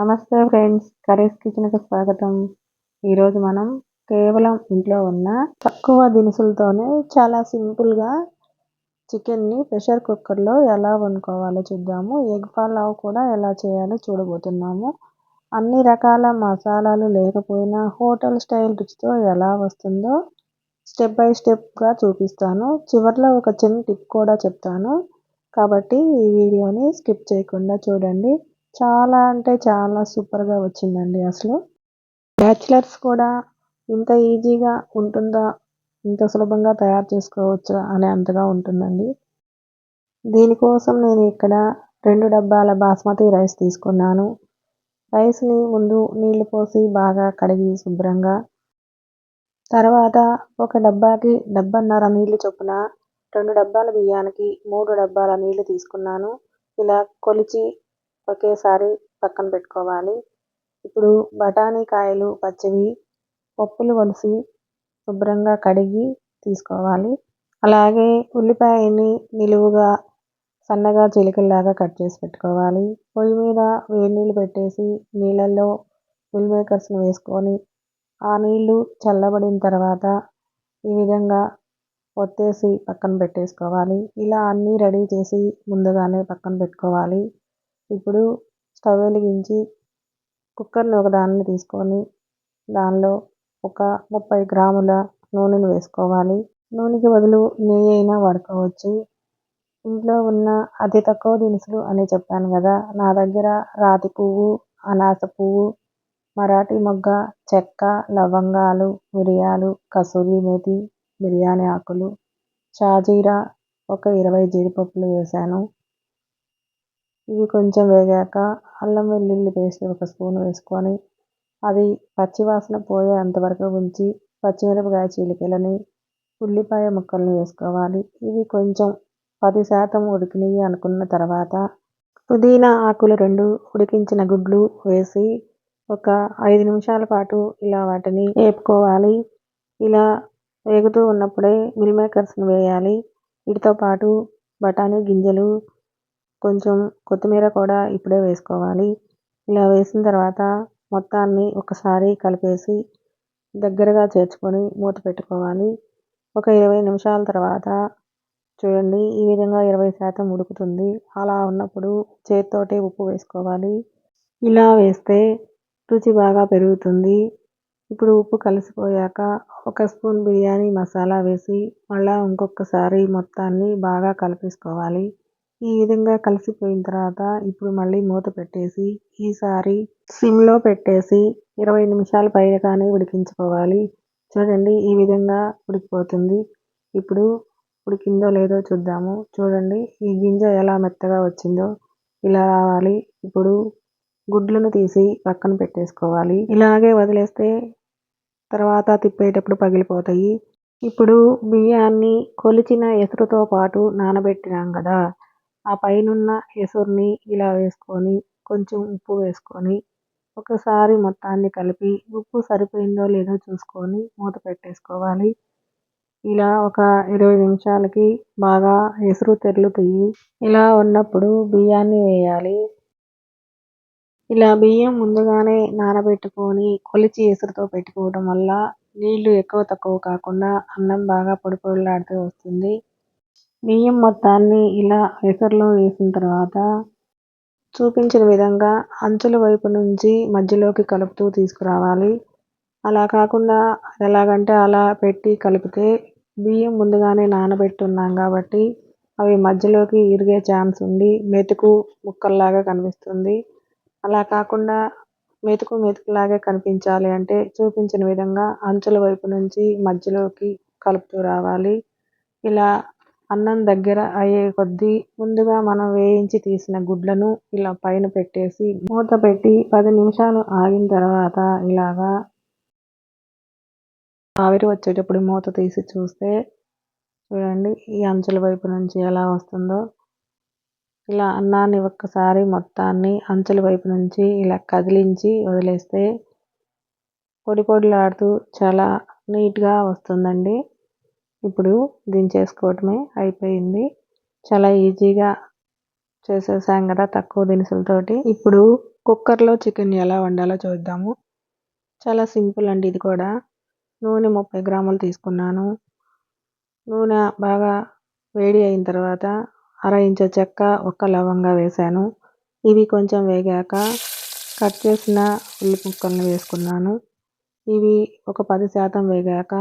నమస్తే friends curries కిచెన్కి స్వాగతం. ఈరోజు మనం కేవలం ఇంట్లో ఉన్న తక్కువ దినుసులతోనే చాలా సింపుల్గా చికెన్ని ప్రెషర్ కుక్కర్లో ఎలా వండుకోవాలో చూద్దాము. ఎగ్ పలావ్ కూడా ఎలా చేయాలో చూడబోతున్నాము. అన్ని రకాల మసాలాలు లేకపోయినా హోటల్ స్టైల్ రుచితో ఎలా వస్తుందో స్టెప్ బై స్టెప్గా చూపిస్తాను. చివరిలో ఒక చిన్న టిప్ కూడా చెప్తాను. కాబట్టి ఈ వీడియోని స్కిప్ చేయకుండా చూడండి. చాలా అంటే చాలా సూపర్గా వచ్చిందండి అసలు. బ్యాచిలర్స్ కూడా ఇంత ఈజీగా ఉంటుందా ఇంత సులభంగా తయారు చేసుకోవచ్చా అనే అంతగా ఉంటుందండి. దీనికోసం నేను ఇక్కడ రెండు డబ్బాల బాస్మతి రైస్ తీసుకున్నాను. రైస్ని ముందు నీళ్ళు పోసి బాగా కడిగి శుభ్రంగా తర్వాత ఒక డబ్బాకి డబ్బన్నర నీళ్ళు చొప్పున రెండు డబ్బాల బియ్యానికి మూడు డబ్బాల నీళ్ళు తీసుకున్నాను. ఇలా కొలిచి ఒకేసారి పక్కన పెట్టుకోవాలి. ఇప్పుడు బఠానీ కాయలు పచ్చివి పప్పులు వలిసి శుభ్రంగా కడిగి తీసుకోవాలి. అలాగే ఉల్లిపాయని నిలువుగా సన్నగా చిలికల్లాగా కట్ చేసి పెట్టుకోవాలి. పొయ్యి మీద వేడి నీళ్ళు పెట్టేసి నీళ్ళల్లో మిల్ మేకర్స్ని వేసుకొని ఆ నీళ్ళు చల్లబడిన తర్వాత ఈ విధంగా ఒత్తేసి పక్కన పెట్టేసుకోవాలి. ఇలా అన్నీ రెడీ చేసి ముందుగానే పక్కన పెట్టుకోవాలి. ఇప్పుడు స్టవ్ వెలిగించి కుక్కర్ని ఒక దానిని తీసుకొని దానిలో ఒక ముప్పై గ్రాముల నూనెను వేసుకోవాలి. నూనెకి బదులు నెయ్యి అయినా వాడుకోవచ్చు. ఇంట్లో ఉన్న అతి తక్కువ దినుసులు అని చెప్పాను కదా నా దగ్గర రాతి పువ్వు అనాస పువ్వు మరాఠీ మొగ్గ చెక్క లవంగాలు మిరియాలు కసూరి మేతి బిర్యానీ ఆకులు షాజీరా ఒక ఇరవై జీడిపప్పులు వేసాను ఇవి కొంచెం వేగాక అల్లం వెల్లుల్లి పేస్ట్ ఒక స్పూన్ వేసుకొని అది పచ్చివాసన పోయేంత వరకు ఉంచి పచ్చిమిరపకాయ చీలికలని ఉల్లిపాయ ముక్కల్ని వేసుకోవాలి. ఇవి కొంచెం పది శాతం ఉడికినాయి అనుకున్న తర్వాత పుదీనా ఆకులు రెండు ఉడికించిన గుడ్లు వేసి ఒక ఐదు నిమిషాల పాటు ఇలా వాటిని వేపుకోవాలి. ఇలా వేగుతూ ఉన్నప్పుడే మిల్ మేకర్స్ని వేయాలి. వీటితో పాటు బఠానీ గింజలు కొంచెం కొత్తిమీర కూడా ఇప్పుడే వేసుకోవాలి. ఇలా వేసిన తర్వాత మొత్తాన్ని ఒకసారి కలిపేసి దగ్గరగా చేర్చుకొని మూత పెట్టుకోవాలి. ఒక ఇరవై నిమిషాల తర్వాత చూడండి ఈ విధంగా ఇరవై శాతం ఉడుకుతుంది. అలా ఉన్నప్పుడు చేతితోటే ఉప్పు వేసుకోవాలి. ఇలా వేస్తే రుచి బాగా పెరుగుతుంది. ఇప్పుడు ఉప్పు కలిసిపోయాక ఒక స్పూన్ బిర్యానీ మసాలా వేసి మళ్ళీ ఇంకొకసారి మొత్తాన్ని బాగా కలిపేసుకోవాలి. ఈ విధంగా కలిసిపోయిన తర్వాత ఇప్పుడు మళ్ళీ మూత పెట్టేసి ఈసారి సిమ్లో పెట్టేసి ఇరవై నిమిషాల పైగానే ఉడికించుకోవాలి. చూడండి ఈ విధంగా ఉడికిపోతుంది. ఇప్పుడు ఉడికిందో లేదో చూద్దాము. చూడండి ఈ గింజ ఎలా మెత్తగా వచ్చిందో ఇలా రావాలి. ఇప్పుడు గుడ్లను తీసి పక్కన పెట్టేసుకోవాలి. ఇలాగే వదిలేస్తే తర్వాత తిప్పేటప్పుడు పగిలిపోతాయి. ఇప్పుడు బియ్యాన్ని కొలిచిన ఎసురుతో పాటు నానబెట్టినాం కదా ఆ పైనున్న ఎసురుని ఇలా వేసుకొని కొంచెం ఉప్పు వేసుకొని ఒకసారి మొత్తాన్ని కలిపి ఉప్పు సరిపోయిందో లేదో చూసుకొని మూత పెట్టేసుకోవాలి. ఇలా ఒక ఇరవై నిమిషాలకి బాగా ఎసురు తెరులుతాయి ఇలా ఉన్నప్పుడు బియ్యాన్ని వేయాలి. ఇలా బియ్యం ముందుగానే నానబెట్టుకొని కొలిచి ఎసురుతో పెట్టుకోవడం వల్ల నీళ్ళు ఎక్కువ తక్కువ కాకుండా అన్నం బాగా పొడి పొడిలాడుతూ వస్తుంది. బియ్యం మొత్తాన్ని ఇలా ఎసరులో వేసిన తర్వాత చూపించిన విధంగా అంచుల వైపు నుంచి మధ్యలోకి కలుపుతూ తీసుకురావాలి. అలా కాకుండా ఎలాగంటే అలా పెట్టి కలిపితే బియ్యం ముందుగానే నానబెట్టున్నాం కాబట్టి అవి మధ్యలోకి ఇరిగే ఛాన్స్ ఉండి మెతుకు ముక్కల్లాగా కనిపిస్తుంది. అలా కాకుండా మెతుకు మెతుకులాగే కనిపించాలి అంటే చూపించిన విధంగా అంచుల వైపు నుంచి మధ్యలోకి కలుపుతూ రావాలి. ఇలా అన్నం దగ్గర అయ్యే కొద్దీ ముందుగా మనం వేయించి తీసిన గుడ్లను ఇలా పైన పెట్టేసి మూత పెట్టి పది నిమిషాలు ఆగిన తర్వాత ఇలాగా ఆవిరి వచ్చేటప్పుడు మూత తీసి చూస్తే చూడండి ఈ అంచుల వైపు నుంచి ఎలా వస్తుందో. ఇలా అన్నాన్ని ఒక్కసారి మొత్తాన్ని అంచుల వైపు నుంచి ఇలా కదిలించి వదిలేస్తే పొడి పొడిలాడుతూ చాలా నీట్గా వస్తుందండి. ఇప్పుడు దించేసుకోవటమే అయిపోయింది. చాలా ఈజీగా చేసేసాం కదా తక్కువ దినుసులతోటి. ఇప్పుడు కుక్కర్లో చికెన్ ఎలా వండాలో చూద్దాము. చాలా సింపుల్ అండి ఇది కూడా. నూనె ముప్పై గ్రాములు తీసుకున్నాను. నూనె బాగా వేడి అయిన తర్వాత అర ఇంచు చెక్క ఒక్క లవంగా వేశాను. ఇవి కొంచెం వేగాక కట్ చేసిన ఉల్లి ముక్కలను వేసుకున్నాను. ఇవి ఒక పది శాతం వేగాక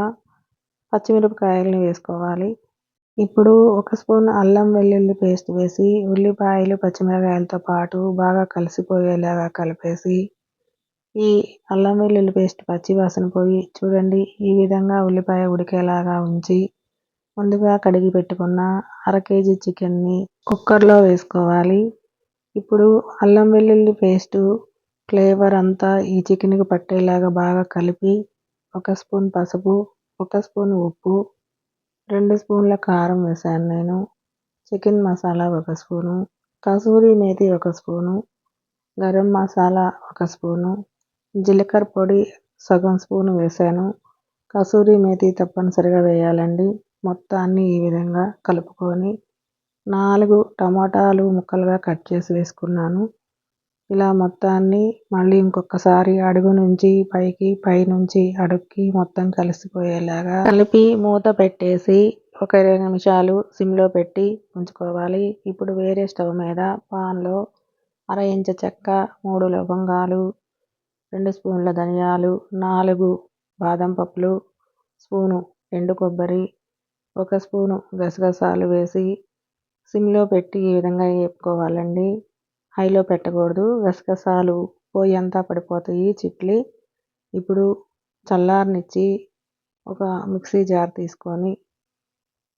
పచ్చిమిరపకాయలను వేసుకోవాలి. ఇప్పుడు ఒక స్పూన్ అల్లం వెల్లుల్లి పేస్ట్ వేసి ఉల్లిపాయలు పచ్చిమిరపకాయలతో పాటు బాగా కలిసిపోయేలాగా కలిపేసి ఈ అల్లం వెల్లుల్లి పేస్ట్ పచ్చి వాసన పోయి చూడండి ఈ విధంగా ఉల్లిపాయ ఉడికేలాగా ఉంచి ముందుగా కడిగి పెట్టుకున్న అర కేజీ చికెన్ని కుక్కర్లో వేసుకోవాలి. ఇప్పుడు అల్లం వెల్లుల్లి పేస్టు ఫ్లేవర్ అంతా ఈ చికెన్కి పట్టేలాగా బాగా కలిపి ఒక స్పూన్ పసుపు ఒక స్పూన్ ఉప్పు రెండు స్పూన్ల కారం వేసాను నేను. చికెన్ మసాలా ఒక స్పూను కసూరి మేతి ఒక స్పూను గరం మసాలా ఒక స్పూను జీలకర్ర పొడి సగం స్పూను వేసాను. కసూరి మేతి తప్పనిసరిగా వేయాలండి. మొత్తాన్ని ఈ విధంగా కలుపుకొని నాలుగు టమాటాలు ముక్కలుగా కట్ చేసి వేసుకున్నాను. ఇలా మొత్తాన్ని మళ్ళీ ఇంకొకసారి అడుగు నుంచి పైకి పైనుంచి అడుగుకి మొత్తం కలిసిపోయేలాగా కలిపి మూత పెట్టేసి ఒక ఇరవై నిమిషాలు సిమ్లో పెట్టి ఉంచుకోవాలి. ఇప్పుడు వేరే స్టవ్ మీద పాన్లో అర ఇంచ చెక్క మూడు లవంగాలు రెండు స్పూన్ల ధనియాలు నాలుగు బాదం పప్పులు స్పూను ఎండు కొబ్బరి ఒక స్పూను గసగసాలు వేసి సిమ్లో పెట్టి ఈ విధంగా వేపుకోవాలండి. హైలో పెట్టకూడదు. గసగసాలు పొయ్యి అంతా పడిపోతాయి. చిట్లి ఇప్పుడు చల్లారనిచ్చి ఒక మిక్సీ జార్ తీసుకొని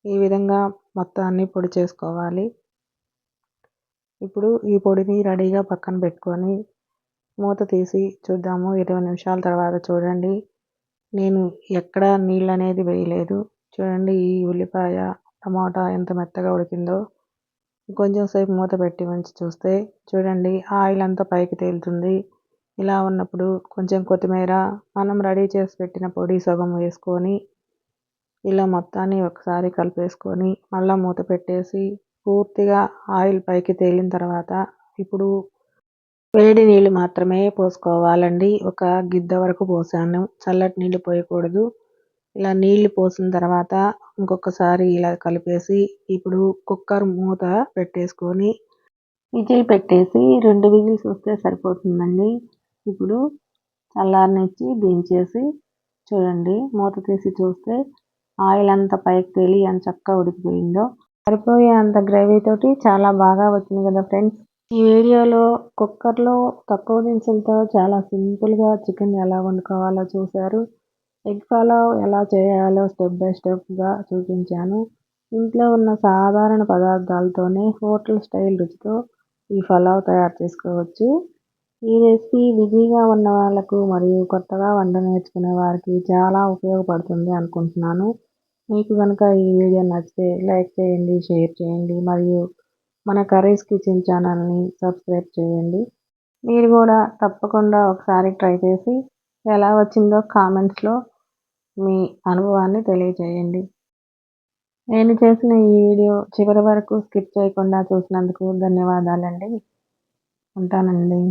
ఈ విధంగా మొత్తాన్ని పొడి చేసుకోవాలి. ఇప్పుడు ఈ పొడిని రెడీగా పక్కన పెట్టుకొని మూత తీసి చూద్దాము. ఇరవై నిమిషాల తర్వాత చూడండి. నేను ఎక్కడ నీళ్ళు అనేది వేయలేదు. చూడండి ఈ ఉల్లిపాయ టమాటా ఎంత మెత్తగా ఉడికిందో. కొంచెం సేపు మూత పెట్టి ఉంచి చూస్తే చూడండి ఆయిల్ అంతా పైకి తేలుతుంది. ఇలా ఉన్నప్పుడు కొంచెం కొత్తిమీర మనం రెడీ చేసి పెట్టిన పొడి సగం వేసుకొని ఇలా మొత్తాన్ని ఒకసారి కలిపేసుకొని మళ్ళీ మూత పెట్టేసి పూర్తిగా ఆయిల్ పైకి తేలిన తర్వాత ఇప్పుడు వేడి నీళ్ళు మాత్రమే పోసుకోవాలండి. ఒక గిద్ద వరకు పోసాను. చల్లటి నీళ్ళు పోయకూడదు. ఇలా నీళ్ళు పోసిన తర్వాత ఇంకొకసారి ఇలా కలిపేసి ఇప్పుడు కుక్కర్ మూత పెట్టేసుకొని విజిల్ పెట్టేసి రెండు విజిల్స్ వస్తే సరిపోతుందండి. ఇప్పుడు చల్లారనిచ్చి దించేసి చూడండి. మూత తీసి చూస్తే ఆయిల్ అంతా పైకి తేలి ఎంత చక్కగా ఉడికిపోయిందో. సరిపోయే అంత గ్రేవీ తోటి చాలా బాగా వచ్చింది కదా ఫ్రెండ్స్. ఈ వీడియోలో కుక్కర్లో తక్కువ దినుసులతో చాలా సింపుల్గా చికెన్ ఎలా వండుకోవాలో చూశారు. ఎగ్ పలావ్ ఎలా చేయాలో స్టెప్ బై స్టెప్గా చూపించాను. ఇంట్లో ఉన్న సాధారణ పదార్థాలతోనే హోటల్ స్టైల్ రుచితో ఈ పలావ్ తయారు చేసుకోవచ్చు. ఈ రెసిపీ బిజీగా ఉన్న వాళ్ళకు మరియు కొత్తగా వంట నేర్చుకునే వారికి చాలా ఉపయోగపడుతుంది అనుకుంటున్నాను. మీకు కనుక ఈ వీడియో నచ్చితే లైక్ చేయండి షేర్ చేయండి మరియు మన కర్రీస్ కిచెన్ ఛానల్ని సబ్స్క్రైబ్ చేయండి. మీరు కూడా తప్పకుండా ఒకసారి ట్రై చేసి ఎలా వచ్చిందో కామెంట్స్లో మీ అనుభవాన్ని తెలియజేయండి. నేను చేసిన ఈ వీడియో చివరి వరకు స్కిప్ చేయకుండా చూసినందుకు ధన్యవాదాలండి. ఉంటానండి.